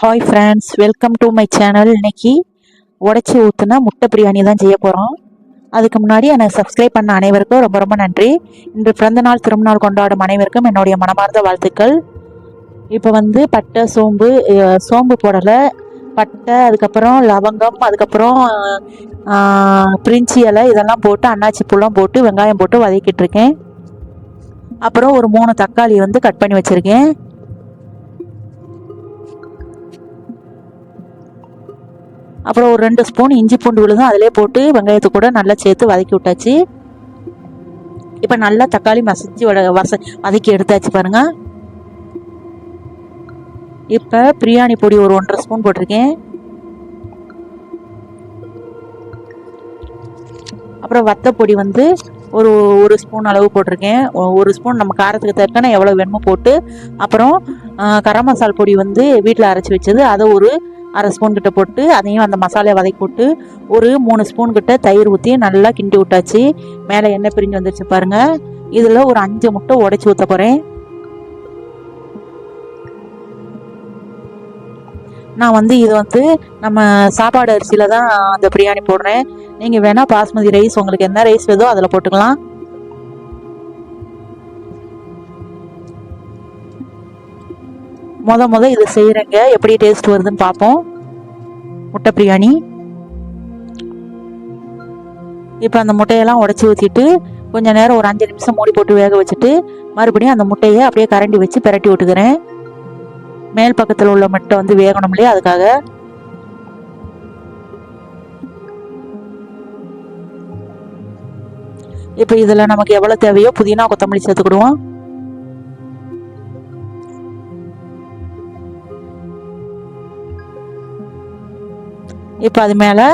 Hi friends welcome to my channel இன்னைக்கு உடச்சி ஊற்றுனா முட்டை பிரியாணி தான் செய்ய போகிறோம் அதுக்கு முன்னாடி எனக்கு சப்ஸ்கிரைப் பண்ண அனைவருக்கும் ரொம்ப ரொம்ப நன்றி. இன்று பிறந்த நாள் திருமணம் கொண்டாடும் அனைவருக்கும் என்னுடைய மனமார்ந்த வாழ்த்துக்கள். இப்போ வந்து பட்டை சோம்பு சோம்பு போடலை. பட்டை அதுக்கப்புறம் லவங்கம் அதுக்கப்புறம் பிரிஞ்சி இலை இதெல்லாம் போட்டு அன்னாச்சி பூலாம் போட்டு வெங்காயம் போட்டு வதக்கிட்டு இருக்கேன். அப்புறம் ஒரு மூணு தக்காளி வந்து கட் பண்ணி வச்சுருக்கேன். அப்புறம் ஒரு ரெண்டு ஸ்பூன் இஞ்சி பூண்டு விழுதும் அதிலே போட்டு வெங்காயத்தை கூட நல்லா சேர்த்து வதக்கி விட்டாச்சு. இப்போ நல்லா தக்காளி மசிச்சு வட வச வதக்கி எடுத்தாச்சு பாருங்க. இப்போ பிரியாணி பொடி ஒரு ஒன்றரை ஸ்பூன் போட்டிருக்கேன். அப்புறம் வத்தப்பொடி வந்து ஒரு ஒரு ஸ்பூன் அளவு போட்டிருக்கேன். ஒரு ஸ்பூன் நம்ம காரத்துக்கு தக்கன எவ்வளோ வேணுமோ போட்டு அப்புறம் கரம் மசால் பொடி வந்து வீட்டில் அரைச்சி வச்சது. அதை ஒரு அரை ஸ்பூன் கிட்ட போட்டு அதையும் அந்த மசாலையை வதக்கி போட்டு ஒரு மூணு ஸ்பூன் கிட்ட தயிர் ஊற்றி நல்லா கிண்டி விட்டாச்சு. மேலே எண்ணெய் பிரிஞ்சு வந்துருச்சு பாருங்க. இதில் ஒரு அஞ்சு முட்டை உடைச்சி ஊற்ற போகிறேன் நான் வந்து இது வந்து நம்ம சாப்பாடு அரிசியில் தான் அந்த பிரியாணி போடுறேன். நீங்கள் வேணால் பாஸ்மதி ரைஸ் உங்களுக்கு என்ன ரைஸ் வேதோ அதில் போட்டுக்கலாம். முத முத இது செய்கிறேங்க எப்படி டேஸ்ட் வருதுன்னு பார்ப்போம். முட்டை பிரியாணி. இப்போ அந்த முட்டையெல்லாம் உடச்சி ஊற்றிட்டு கொஞ்ச நேரம் ஒரு அஞ்சு நிமிஷம் மூடி போட்டு வேக வச்சுட்டு மறுபடியும் அந்த முட்டையை அப்படியே கரண்டி வச்சு பிரட்டி விட்டுக்கிறேன். மேல் பக்கத்தில் உள்ள முட்டை வந்து வேகணும் இல்லையா அதுக்காக. இப்போ இதில் நமக்கு எவ்வளோ தேவையோ புதினா கொத்தமல்லி சேர்த்துக்கிடுவோம். இப்போ அது மேலே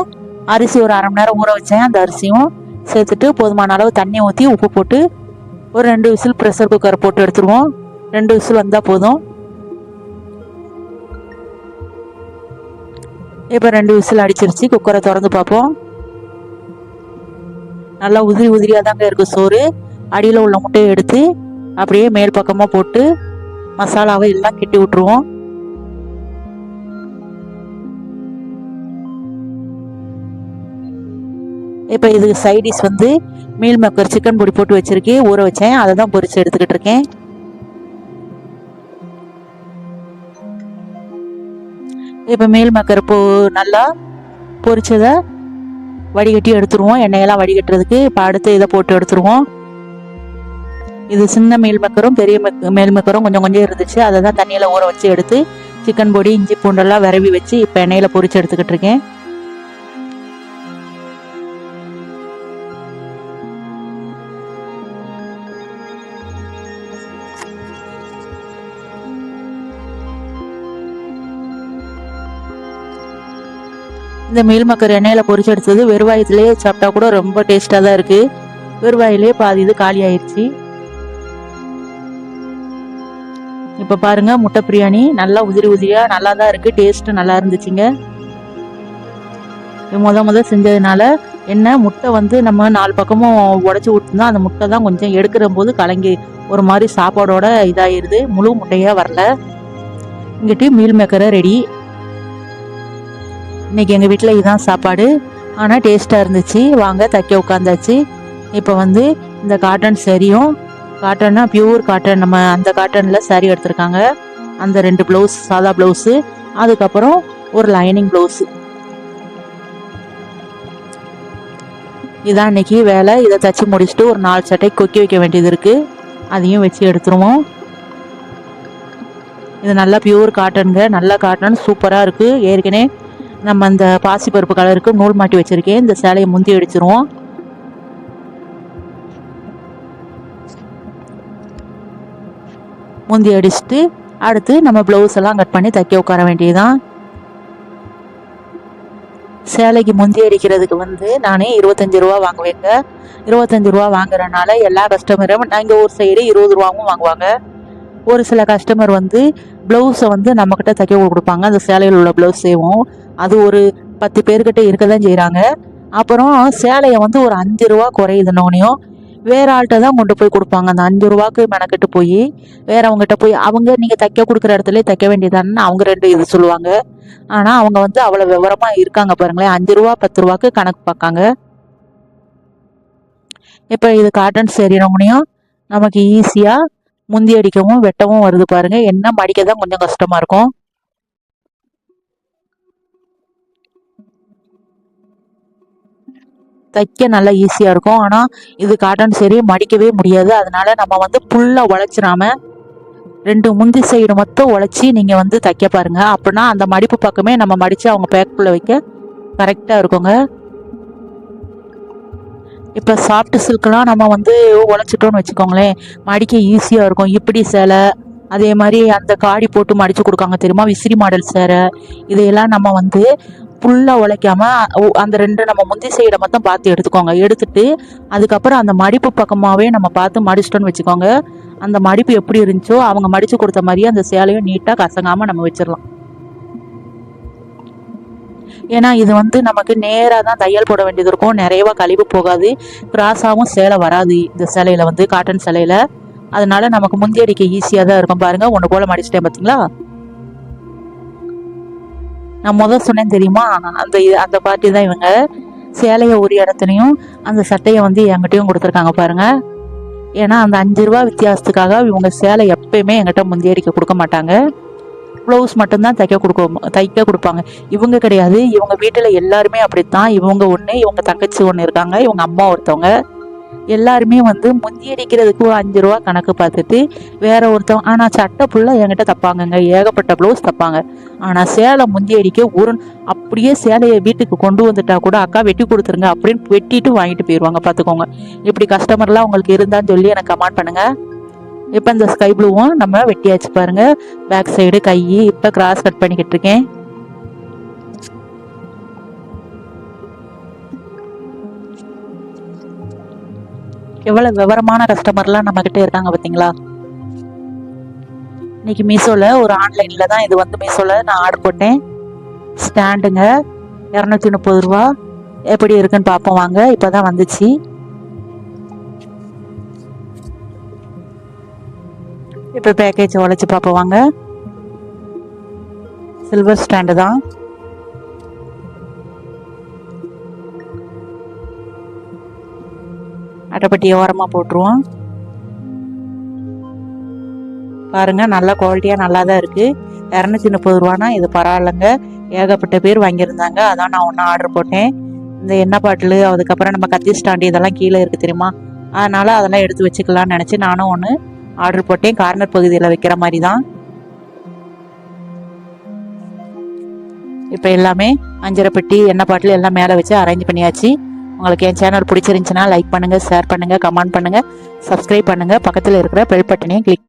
அரிசி ஒரு அரை மணி நேரம் ஊற வச்சேன். அந்த அரிசியும் சேர்த்துட்டு போதுமான அளவு தண்ணி ஊற்றி உப்பு போட்டு ஒரு ரெண்டு விசில் ப்ரெஷர் குக்கர் போட்டு எடுத்துருவோம். ரெண்டு விசில் வந்தால் போதும். இப்போ ரெண்டு விசில் அடிச்சிருச்சு. குக்கரை திறந்து பார்ப்போம். நல்லா உதிரி உதிரியாக தாங்க இருக்குது சோறு. அடியில் உள்ள முட்டையை எடுத்து அப்படியே மேல் பக்கமாக போட்டு மசாலாவை எல்லாம் கெட்டி விட்டுருவோம். இப்போ இது சைடிஷ் வந்து மீல் மக்கர் சிக்கன் பொடி போட்டு வச்சிருக்கேன் ஊற வச்சேன் அதை தான் பொரிச்சு எடுத்துக்கிட்டு இருக்கேன். இப்போ மீல் மக்கர் போ நல்லா பொரிச்சதை வடிகட்டி எடுத்துருவோம். எண்ணெயெல்லாம் வடிகட்டுறதுக்கு இப்போ அடுத்து இதை போட்டு எடுத்துருவோம். இது சின்ன மீல் மக்கரும் பெரிய மேல் மக்கரும் கொஞ்சம் கொஞ்சம் இருந்துச்சு. அதை தான் தண்ணியில் ஊற வச்சு எடுத்து சிக்கன் பொடி இஞ்சி பூண்டெல்லாம் விரவி வச்சு இப்போ எண்ணெயில் பொரிச்சு எடுத்துக்கிட்டு இருக்கேன். இந்த மீல் மக்கர் எண்ணெயில் பொரிச்சு எடுத்தது வெறுவாயத்துலேயே சாப்பிட்டா கூட ரொம்ப டேஸ்ட்டாக தான் இருக்குது வெறுவாயிலே பாதி இது காலி ஆயிடுச்சு இப்போ பாருங்க முட்டை பிரியாணி நல்லா உதிரி உதிரியாக நல்லா தான் இருக்குது டேஸ்ட்டு நல்லா இருந்துச்சுங்க. முத முத செஞ்சதுனால என்ன முட்டை வந்து நம்ம நாலு பக்கமும் உடச்சி விட்டுருந்தா அந்த முட்டை தான் கொஞ்சம் எடுக்கிற போது கலங்கி ஒரு மாதிரி சாப்பாடோட இதாகிடுது முழு முட்டையாக வரல. இங்கிட்டு மீல் மேக்கரை ரெடி இன்னைக்கு எங்கள் வீட்டில் இதுதான் சாப்பாடு. ஆனால் டேஸ்ட்டாக இருந்துச்சு. வாங்க தைக்க உட்காந்தாச்சு. இப்போ வந்து இந்த காட்டன் சரியும். காட்டன்னா பியூர் காட்டன் நம்ம அந்த காட்டனில் saree எடுத்திருக்காங்க. அந்த ரெண்டு ப்ளவுஸ் சாதா ப்ளவுஸு அதுக்கப்புறம் ஒரு லைனிங் ப்ளவுஸு இதான் இன்னைக்கு வேலை. இதை தச்சு முடிச்சுட்டு ஒரு நாலு சட்டை கொக்கி வைக்க வேண்டியது இருக்குது அதையும் வச்சு எடுத்துருவோம். இது நல்லா பியூர் காட்டனுங்க நல்ல காட்டன் சூப்பராக இருக்குது ஏற்கனவே நம்ம அந்த பாசிப்பருப்பு கலருக்கு நூல் மாட்டி வச்சிருக்கேன். இந்த சேலையை முந்தி அடிச்சிருவோம். முந்தி அடிச்சுட்டு அடுத்து நம்ம ப்ளவுஸ் எல்லாம் கட் பண்ணி தைக்க உட்கார வேண்டியதுதான். சேலைக்கு முந்தி அடிக்கிறதுக்கு வந்து நானே இருபத்தஞ்சு ரூபா வாங்குவேங்க. இருபத்தஞ்சு ரூபா வாங்குறதுனால எல்லா கஸ்டமரும் நாங்கள் ஒரு சைடு இருபது ரூபாவும் வாங்குவாங்க. ஒரு சில கஸ்டமர் வந்து ப்ளவுஸை வந்து நம்மக்கிட்ட தைக்க கொடுப்பாங்க. அந்த சேலையில் உள்ள ப்ளவுஸ் செய்வோம் அது ஒரு பத்து பேர்கிட்ட இருக்க தான் செய்கிறாங்க அப்புறம் சேலையை வந்து ஒரு அஞ்சு ரூபா குறையுதுனோனையும் வேற ஆள்கிட்ட தான் கொண்டு போய் கொடுப்பாங்க. அந்த அஞ்சு ரூபாக்கு மெனக்கெட்டு போய் வேறவங்ககிட்ட போய் அவங்க நீங்கள் தைக்க கொடுக்குற இடத்துல தைக்க வேண்டியதானு அவங்க ரெண்டு இது சொல்லுவாங்க. ஆனால் அவங்க வந்து அவ்வளோ விவரமாக இருக்காங்க பாருங்களேன். அஞ்சு ரூபா பத்து ரூபாக்கு கணக்கு பார்க்காங்க. இப்போ இது காட்டன் சரினமுனையும் நமக்கு ஈஸியாக முந்தி அடிக்கவும் வெட்டவும் வருது பாருங்கள் என்ன மடிக்க தான் கொஞ்சம் கஷ்டமாக இருக்கும். தைக்க நல்லா ஈஸியாக இருக்கும். ஆனால் இது காட்டன் சரி மடிக்கவே முடியாது. அதனால நம்ம வந்து ஃபுல்லாக உழைச்சிடாம ரெண்டு முந்தி சைடு மட்டும் உழைச்சி நீங்கள் வந்து தைக்க பாருங்க. அப்படின்னா அந்த மடிப்பு பக்கமே நம்ம மடித்து அவங்க பேக்குள்ளே வைக்க கரெக்டாக இருக்குங்க. இப்போ சாஃப்ட் சில்க்லாம் நம்ம வந்து உழைச்சிட்டோன்னு வச்சுக்கோங்களேன். மடிக்க ஈஸியாக இருக்கும். இப்படி சேலை அதே மாதிரி அந்த காடி போட்டு மடித்து கொடுக்காங்க தெரியுமா? விசிறி மாடல் சேலை இதையெல்லாம் நம்ம வந்து ஃபுல்லாக உழைக்காம அந்த ரெண்டு நம்ம முந்தி சைடை மட்டும் பார்த்து எடுத்துக்கோங்க. எடுத்துட்டு அதுக்கப்புறம் அந்த மடிப்பு பக்கமாகவே நம்ம பார்த்து மடிச்சிட்டோன்னு வச்சுக்கோங்க. அந்த மடிப்பு எப்படி இருந்துச்சோ அவங்க மடித்து கொடுத்த மாதிரியே அந்த சேலையும் நீட்டாக கசங்காமல் நம்ம வச்சிடலாம். ஏன்னா இது வந்து நமக்கு நேராக தான் தையல் போட வேண்டியது இருக்கும். நிறையவா கழிவு போகாது. கிராஸாகவும் சேலை வராது இந்த சேலையில் வந்து காட்டன் சேலையில். அதனால நமக்கு முந்தி அடிக்க ஈஸியாக தான் இருக்கும். பாருங்கள் ஒன்று போல் மடிச்சிட்டேன் பார்த்தீங்களா நான் முதல் சொன்னேன் தெரியுமா? அந்த இது- அந்த பார்ட்டி தான் இவங்க. சேலையை ஒரு இடத்துலையும் அந்த சட்டையை வந்து என்கிட்டயும் கொடுத்துருக்காங்க பாருங்க. ஏன்னா அந்த அஞ்சு ரூபா வித்தியாசத்துக்காக இவங்க சேலை எப்பயுமே என்கிட்ட முந்தி அடிக்க கொடுக்க மாட்டாங்க. ப்ளவுஸ் மட்டும்தான் தைக்க கொடுக்க தைக்க கொடுப்பாங்க. இவங்க கிடையாது. இவங்க வீட்டில் எல்லாருமே அப்படித்தான். இவங்க ஒன்று இவங்க தங்கச்சி ஒன்று இருக்காங்க. இவங்க அம்மா ஒருத்தவங்க. எல்லாருமே வந்து முந்தி அடிக்கிறதுக்கு ஒரு அஞ்சு ரூபா கணக்கு பார்த்துட்டு வேற ஒருத்தவங்க ஆனால் சட்டை ஃபுல்லாக என்கிட்ட தப்பாங்கங்க. ஏகப்பட்ட ப்ளவுஸ் தப்பாங்க. ஆனால் சேலை முந்தி அடிக்க ஒரு அப்படியே சேலையை வீட்டுக்கு கொண்டு வந்துட்டா கூட அக்கா வெட்டி கொடுத்துருங்க அப்படின்னு வெட்டிட்டு வாங்கிட்டு போயிடுவாங்க பார்த்துக்கோங்க. இப்படி கஸ்டமர்லாம் உங்களுக்கு இருந்தான்னு சொல்லி எனக்கு கமெண்ட் பண்ணுங்க. இப்போ இந்த ஸ்கை ப்ளூவும் நம்ம வெட்டியாச்சு பாருங்க. பேக் சைடு கை இப்போ கிராஸ் கட் பண்ணிக்கிட்டு இருக்கேன். எவ்வளவு விவரமான கஸ்டமர்லாம் நம்ம கிட்ட இருக்காங்க பாத்தீங்களா? இன்னைக்கு மீஷோவில் ஒரு ஆன்லைன்ல தான் இது வந்து மீஷோவில் நான் ஆர்டர் போட்டேன். ஸ்டாண்டுங்க இரநூத்தி முப்பது ரூபா. எப்படி இருக்குன்னு பார்ப்போம் வாங்க. இப்போதான் வந்துச்சு. இப்போ பேக்கேஜ் உழைச்சி பார்ப்போம் வாங்க. சில்வர் ஸ்டாண்டு தான். அட்டைப்பட்டியை ஓரமாக போட்டுருவோம். பாருங்கள் நல்ல குவாலிட்டியாக நல்லா தான் இருக்குது இரநூத்தி முப்பது ரூபானா இது பரவாயில்லைங்க. ஏகப்பட்ட பேர் வாங்கியிருந்தாங்க. அதான் நான் ஒன்று ஆர்டர் போட்டேன். இந்த எண்ணெய் பாட்டில் அதுக்கப்புறம் நம்ம கத்தி ஸ்டாண்டு இதெல்லாம் கீழே இருக்குது தெரியுமா? அதனால் அதெல்லாம் எடுத்து வச்சுக்கலாம்னு நினச்சி நானும் ஒன்று ஆர்டர் போட்டேன். கார்னர் பகுதியில் வைக்கிற மாதிரி தான் இப்போ எல்லாமே அஞ்சரை பெட்டி எண்ணெய் பாட்டில் எல்லாம் மேலே வச்சு அரேஞ்ச் பண்ணியாச்சு. உங்களுக்கு என் சேனல் பிடிச்சிருந்துச்சுன்னா லைக் பண்ணுங்கள் ஷேர் பண்ணுங்கள் கமெண்ட் பண்ணுங்கள் சப்ஸ்கிரைப் பண்ணுங்கள் பக்கத்தில் இருக்கிற பெல் பட்டனையும் கிளிக்